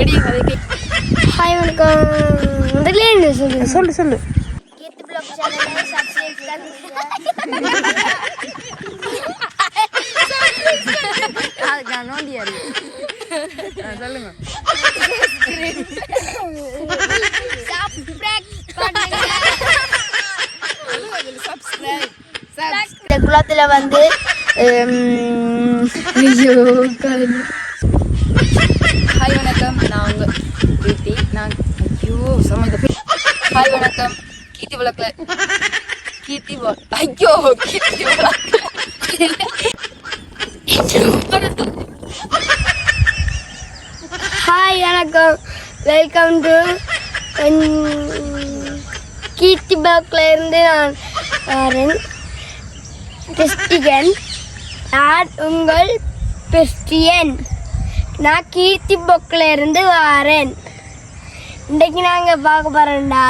Ready hi வணக்கம். முதல்ல என்ன சொல்லுங்க சொல்லு சொல்லு. கீர்த்தி பிளாக் சேனலை சப்ஸ்கிரைப் அதுக்கு நான் நோண்டியாரு சொல்லுங்க இந்த குளத்துல வந்து ஐயோ காலு. ஹாய் வணக்கம் நான் உங்க பிரீத்தி நான் ஐயோ சமந்த ஹாய் வணக்கம். கீர்த்தி விளக்குல. கீர்த்தி ஐயோ கீர்த்தி ஹாய் வணக்கம். வெல்கம் டு கீர்த்தி பிளாக்ல இருந்து நான் வரேன். கிறிஸ்டியன் நான் உங்கள் கிறிஸ்டியன் நான் கீர்த்தி புக்கில் இருந்து வரேன். இன்றைக்கு நாங்கள் பார்க்க போகிறோம்டா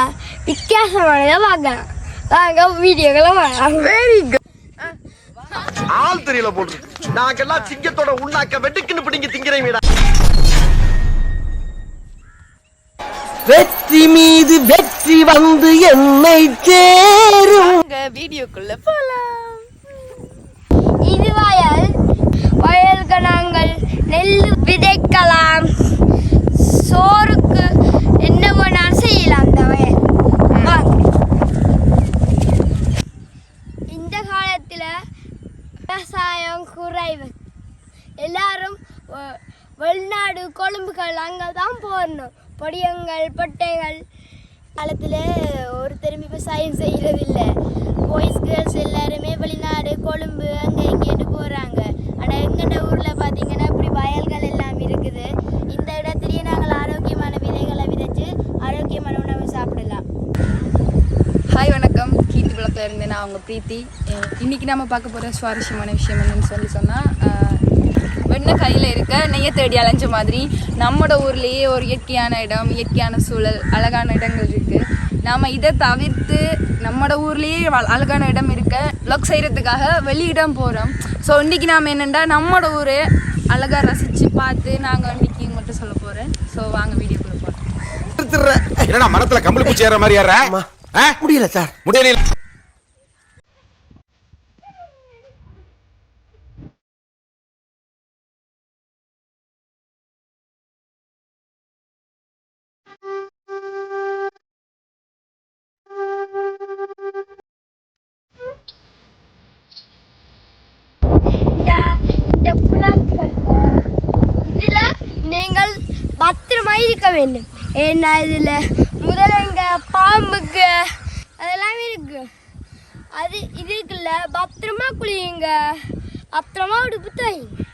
வித்தியாசமானதை பார்க்கலாம். வாங்க வீடியோக்களை வாங்க வெரி குட் ஆள் தெரியல போட்டு நாங்கெல்லாம் சிங்கத்தோட உண்ணாக்க வெட்டுக்குன்னு பிடிங்க திங்கிறீங்கடா வெற்றி மீது வெற்றி வந்து என்னை சேரும். வீடியோக்குள்ள போலாம். இது வயல் வயலுக்கு நாங்கள் நெல் விதைக்கலாம். வேணாலும் செய்யலாம் இந்த காலத்தில் விவசாயம் குறைவு. எல்லாரும் வெளிநாடு கொழும்புகள் அங்கே தான் போடணும். பொடியங்கள் பொட்டைகள். காலத்தில் ஒருத்தரும் விவசாயம் செய்கிறதில்ல பாய்ஸ் கேர்ள்ஸ் எல்லாருமே வெளிநாடு கொழும்பு அங்கே இங்கேன்னு போகிறாங்க ஆனால் எங்கள்ட ஊரில் பார்த்தீங்கன்னா இப்படி வயல்கள் எல்லாம் இருக்குது இந்த இடத்துலையே நாங்கள் ஆரோக்கியமான விதைகளை விதைச்சு ஆரோக்கியமான உணவு சாப்பிடலாம் ஹாய் வணக்கம் கீர்த்தி விளக்கில் இருந்து நான் உங்கள் பிரீத்தி. அஹ் இன்னைக்கு நம்ம பார்க்க போகிற சுவாரஸ்யமான விஷயம் என்னன்னு சொல்லி சொன்னால் வெண்ணெய் கையில் இருக்க நெய்ய தேடி அலைஞ்ச மாதிரி நம்மளோட ஊர்லேயே ஒரு இயற்கையான இடம் இயற்கையான சூழல் அழகான இடங்கள் இருக்குது நாம் இதை தவிர்த்து நம்மளோட ஊர்லேயே அழகான இடம் இருக்க வ்ளாக் செய்கிறதுக்காக வெளியிடம் போகிறோம் ஸோ இன்றைக்கி நாம் என்னென்னா நம்மளோட ஊரை அழகாக ரசித்து பார்த்து நாங்கள் இன்றைக்கி உங்கள்கிட்ட சொல்ல போகிறேன் ஸோ வாங்க வீடியோக்குள்ளே போகிறோம் என்னடா மரத்துல கம்பளி பூச்சி ஏற மாதிரி ஏற? முடியல சார். முடியல நீங்கள் பத்திரமா இருக்க வேண்டும். ஏன்னா இதில் முதலங்க பாம்புக்கு அதெல்லாம் இருக்கு. அது இது இருக்குல்ல பத்திரமா குளியுங்க. பத்திரமா உடுப்பு தைங்க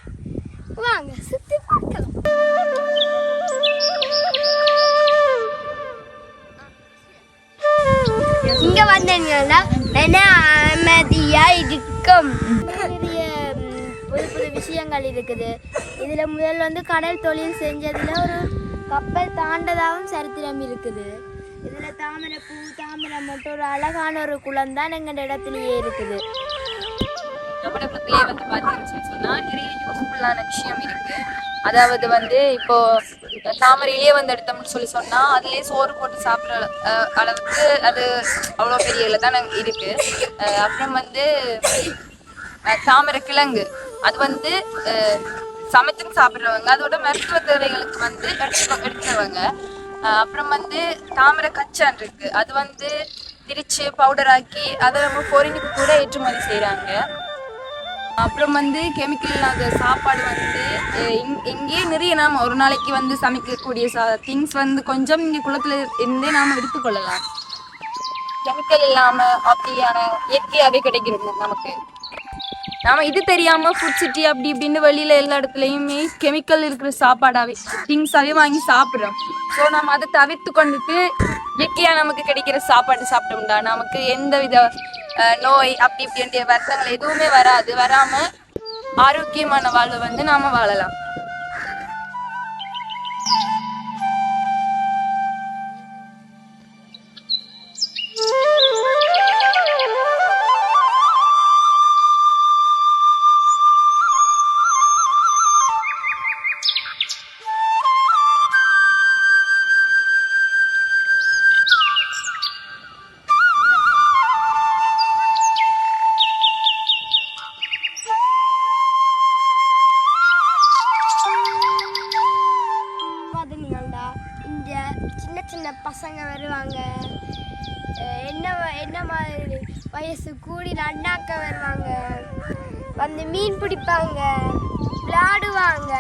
வாங்க சுற்றி பார்க்கலாம். இங்க வந்தீங்கன்னா என்ன அமைதியா இருக்கும். விஷயங்கள் இருக்குது. இதில் முதல் வந்து கடல் தொழில் செஞ்சதில் ஒரு கப்பல் தாண்டதாகவும் சரித்திரம் இருக்குது. இதில் தாமரை பூ தாமரை மட்டும் ஒரு அழகான ஒரு குளம் தான் எங்கள் இடத்துலயே இருக்குது. நம்மளோட வந்து பார்த்தீங்கன்னு சொல்லி நிறைய யூஸ்ஃபுல்லான விஷயம் இருக்கு. அதாவது வந்து இப்போ தாமரையிலேயே வந்து எடுத்தோம்னு சொல்லி சொன்னா அதுலயே சோறு போட்டு சாப்பிட்ற அளவுக்கு அது அவ்வளோ பெரிய இதில் தான் இருக்கு அப்புறம் வந்து தாமரை கிழங்கு. அது வந்து அஹ், சமைச்சுன்னு சாப்பிட்றவங்க அதோட மருத்துவ தேவைகளுக்கு வந்து எடுத்து எடுக்கிறவங்க அப்புறம் வந்து தாமரை கச்சான் இருக்கு. அது வந்து திரிச்சு பவுடர் ஆக்கி அதை நம்ம பொறிஞ்சுக்கு கூட ஏற்றுமதி செய்கிறாங்க அப்புறம் வந்து கெமிக்கல் இல்லாத சாப்பாடு வந்து இங்- இங்கேயே நிறைய நாம் ஒரு நாளைக்கு வந்து சமைக்கக்கூடிய சா திங்ஸ் வந்து கொஞ்சம் இங்கே குளத்தில் இருந்தே நாம் எடுத்துக்கொள்ளலாம். கெமிக்கல் இல்லாமல் அப்படியான இயற்கையாகவே கிடைக்கிறது நமக்கு. நாம இது தெரியாம ஃபுட் சிட்டி அப்படி இப்படின்னு வெளியில எல்லா இடத்துலயுமே கெமிக்கல் இருக்கிற சாப்பாடாவே திங்ஸாவே வாங்கி சாப்பிடுறோம். ஸோ நம்ம அதை தவிர்த்து கொண்டுட்டு இயற்கையா நமக்கு கிடைக்கிற சாப்பாடு சாப்பிட்டோம்டா. நமக்கு எந்த வித நோய் அப்படி இப்படின்ற வருத்தங்கள் எதுவுமே வராது. வராம ஆரோக்கியமான வாழ்வை வந்து நாம வாழலாம். வயசு கூடி அண்ணாக்க வருவாங்க. வந்து மீன் பிடிப்பாங்க விளையாடுவாங்க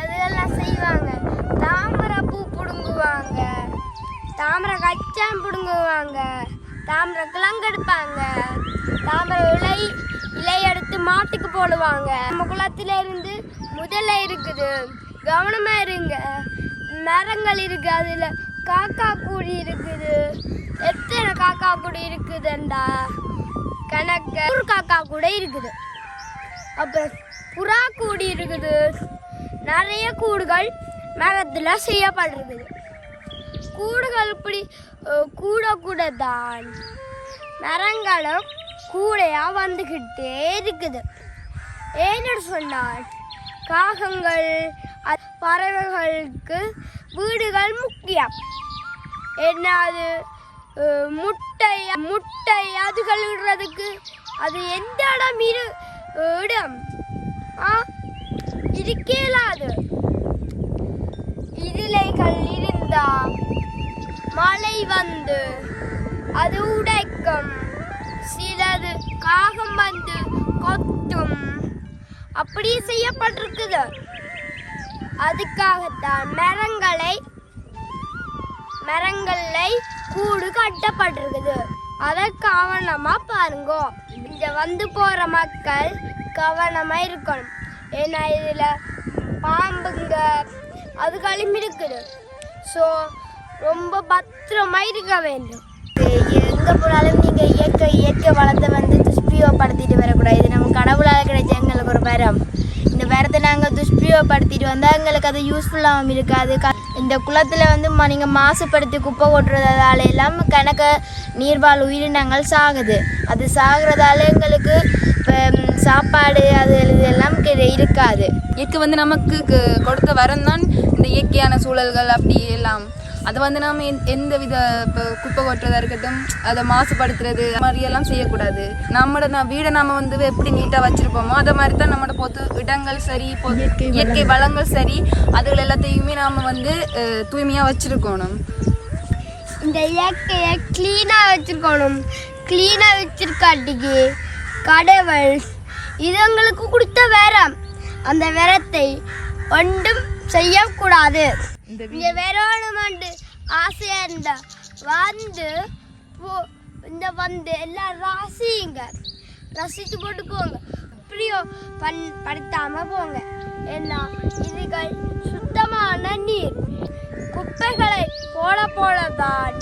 அதெல்லாம் செய்வாங்க. தாமரை பூ பிடுங்குவாங்க. தாமரை கச்சான் பிடுங்குவாங்க. தாமரை கிழங்கெடுப்பாங்க தாமரை இலை இலை எடுத்து மாட்டுக்கு போடுவாங்க. நம்ம குளத்துல இருந்து முதல்ல இருக்குது. கவனமாக இருங்க. மரங்கள் இருக்குது அதில் காக்கா கூடி இருக்குது. எத்தனை காக்கா கூடி இருக்குதுண்டா? கணக்கு. ஒரு காக்கா கூட இருக்குது. அப்புறம் புறா கூடு இருக்குது. நிறைய கூடுகள் மரத்தில் செய்யப்படுறது கூடுகள் இப்படி கூட கூட தான் மரங்களும் கூடையாக வந்துக்கிட்டே இருக்குது. ஏன்னு சொன்னால் காகங்கள் பறவைகளுக்கு வீடுகள் முக்கியம். என்ன அது? முட்டை முட்டை அது கழுவுறதுக்கு அது எந்த இடம் இரு இடம்? ஆ இருக்கலாது இதிலைகள் இருந்தா மழை வந்து அது உடைக்கும். சிலது காகம் வந்து கொத்தும். அப்படி செய்யப்பட்டிருக்குது. அதுக்காகத்தான் மரங்களை மரங்களை கூடு கட்டப்பட்டிருக்குது. அதை கவனமா பாருங்க. இங்க வந்து போற மக்கள் கவனமா இருக்கணும். ஏன்னா இதுல பாம்புங்க அதுகளும் இருக்குது. ஸோ ரொம்ப பத்திரமா இருக்க வேண்டும். எங்க போனாலும் நீங்க இயற்கை இயற்கை வளத்தை வந்து துஷ்பிரயோகப்படுத்திட்டு வரக்கூடாது. இது நம்ம கடவுளால் கிடைச்ச எங்களுக்கு ஒரு வரம். இந்த வரத்தை நாங்கள் துஷ்பிரயோகப்படுத்திட்டு வந்தால் எங்களுக்கு அது யூஸ்ஃபுல்லாகவும் இருக்காது. க- இந்த குளத்தில் வந்து நீங்கள் மாசுபடுத்தி குப்பை கொட்டுறதால எல்லாம் கணக்க நீர்வாழ் உயிரினங்கள் சாகுது. அது சாகிறதால எங்களுக்கு இப்போ சாப்பாடு அது இதெல்லாம் இருக்காது. இயற்கை வந்து நமக்கு கொடுத்த வரம் தான் இந்த இயற்கையான சூழல்கள் அப்படி எல்லாம். அதை வந்து நாம எந்த- எந்த வித இப்போ குப்பை கொட்டுறதா இருக்கட்டும் அதை மாசுபடுத்துறது அது மாதிரி எல்லாம் செய்யக்கூடாது. நம்மளோட நான் வீடை நாம வந்து எப்படி நீட்டாக வச்சிருப்போமோ அதை மாதிரி தான் நம்மளோட பொது இடங்கள் சரி பொது இயற்கை வளங்கள். சரி அதுகள் எல்லாத்தையுமே நாம வந்து அஹ், தூய்மையா வச்சிருக்கணும். இந்த இயற்கையை க்ளீனாக வச்சுருக்கணும். க்ளீனாக வச்சிருக்காட்டிக்கு கடவுள் இது எங்களுக்கு கொடுத்த வரம். அந்த வரத்தை ஒன்றும் செய்யக்கூடாது. இந்த வரணுமெண்டு ஆசையாக இருந்தா வந்து போ இந்த வந்து எல்லாம் ரசிங்க ரசித்து போட்டுக்கோங்க. இப்படியோ பண் படுத்தாம போங்க. ஏன்னா இதுகள் சுத்தமான நீர். குப்பைகளை போட போடதான்.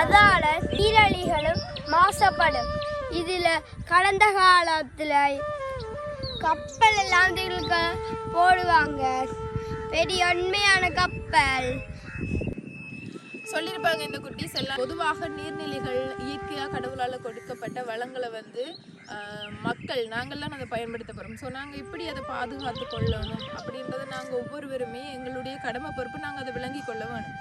அதால நீரழிகளும் மாசப்படும். இதுல கடந்த காலத்துல கப்பல் எல்லாம் போடுவாங்க. பெரிய உண்மையான கப்பல் சொல்லியிருப்பாங்க இந்த குட்டீஸ் எல்லாம். பொதுவாக நீர்நிலைகள் இயற்கையாக கடவுளால் கொடுக்கப்பட்ட வளங்களை வந்து மக்கள் நாங்கள்லாம் அதை பயன்படுத்த போகிறோம் ஸோ நாங்கள் எப்படி அதை பாதுகாத்து கொள்ளணும் அப்படின்றத நாங்கள் ஒவ்வொருவருமே எங்களுடைய கடமை பொறுப்பு நாங்கள் அதை விளங்கி கொள்ள வேணும்.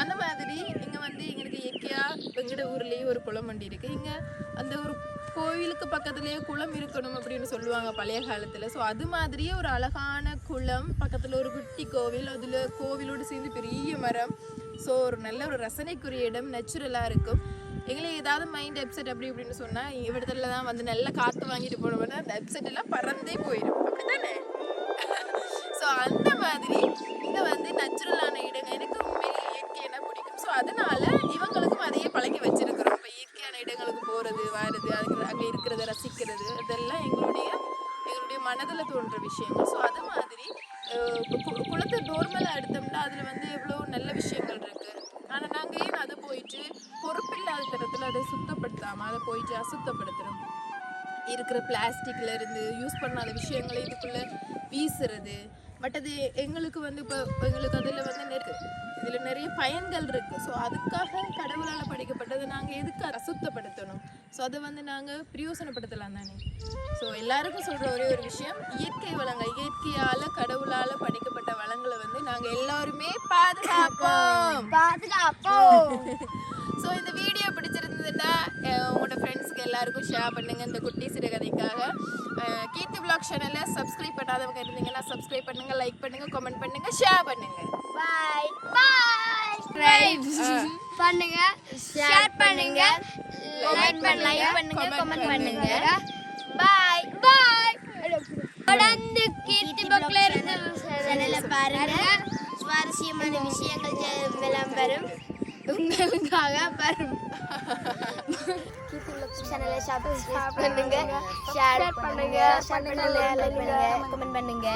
அந்த மாதிரி இங்கே வந்து எங்களுக்கு இயற்கையாக எங்களோட ஊர்லேயே ஒரு குளம் வண்டி இருக்குது இங்கே அந்த ஒரு கோவிலுக்கு பக்கத்துலேயே குளம் இருக்கணும் அப்படின்னு சொல்லுவாங்க பழைய காலத்தில். ஸோ அது மாதிரியே ஒரு அழகான குளம் பக்கத்தில் ஒரு குட்டி கோவில் அதில் கோவிலோடு சேர்ந்து பெரிய மரம். ஸோ ஒரு நல்ல ஒரு ரசனைக்குரிய இடம் நேச்சுரலாக இருக்கும். எங்களுக்கு ஏதாவது மைண்ட் அப்செட் அப்படி இப்படின்னு சொன்னால் இவ்விடத்துல தான் வந்து நல்லா காற்று வாங்கிட்டு போனோம்னா அந்த அப்செட் எல்லாம் பறந்தே போயிடும் அப்படித்தானே? ஸோ அந்த மாதிரி இங்கே வந்து நேச்சுரலான இடங்க எனக்கு உண்மையிலே இயற்கையான பிடிக்கும். ஸோ அதனால இவங்களுக்கும் அதையே பழக்கி வச்சிருக்கேன். போகிறது வரது அதுக்கு அங்கே இருக்கிறத ரசிக்கிறது இதெல்லாம் எங்களுடைய எங்களுடைய மனதில் தோன்ற விஷயங்கள். ஸோ அது மாதிரி குளத்தை நார்மலாக எடுத்தோம்னா அதில் வந்து எவ்வளோ நல்ல விஷயங்கள் இருக்குது ஆனால் நாங்கள் ஏன் அதை போயிட்டு பொறுப்பில்லாத தரத்தில் அதை சுத்தப்படுத்தாமல் அதை போயிட்டு அசுத்தப்படுத்துகிறோம் இருக்கிற பிளாஸ்டிக்கில் இருந்து யூஸ் பண்ணாத விஷயங்களை இதுக்குள்ளே வீசுறது பட் அது எங்களுக்கு வந்து இப்போ எங்களுக்கு அதில் வந்து நெருக்கு இதில் நிறைய பயன்கள் இருக்கு. ஸோ அதுக்காக கடவுளால் படைக்கப்பட்டதை நாங்கள் எதுக்கு அசுத்தப்படுத்தணும்? ஸோ அதை வந்து நாங்கள் பிரயோசனப்படுத்தலாம் தானே? ஸோ எல்லாருக்கும் சொல்கிற ஒரே ஒரு விஷயம் இயற்கை வளங்கள் இயற்கையால் கடவுளால் படைக்கப்பட்ட வளங்களை வந்து நாங்கள் எல்லாருமே பாதுகாப்போம். பாதுகாப்போம். ஸோ இந்த வீடியோ பிடிச்சிருந்ததுன்னா உங்களோட ஃப்ரெண்ட்ஸ்க்கு எல்லாருக்கும் ஷேர் பண்ணுங்க இந்த குட்டி சிறுகதைக்காக. கீர்த்தி பிளாக் சேனலை சப்ஸ்கிரைப் பண்ணாதவங்க இருந்தீங்கன்னா சப்ஸ்கிரைப் பண்ணுங்க லைக் பண்ணுங்க கமெண்ட் பண்ணுங்க ஷேர் பண்ணுங்க. பாய் பாய் பண்ணுங்க ஷேர் பண்ணுங்க லைக் பண்ணுங்க லைக் பண்ணுங்க கமெண்ட் பண்ணுங்க. பாய் பாய் தொடர்ந்து கீர்த்தி பக்ல இருந்து சேனலை பாருங்க. சுவாரஸ்யமான விஷயங்கள் விளம்பரம் உங்களுக்காக சேனலை சப்ஸ்கிரைப் பண்ணுங்க. ஷேர் பண்ணுங்க. பண்ணுங்க. லைக் பண்ணுங்க. கமெண்ட் பண்ணுங்க.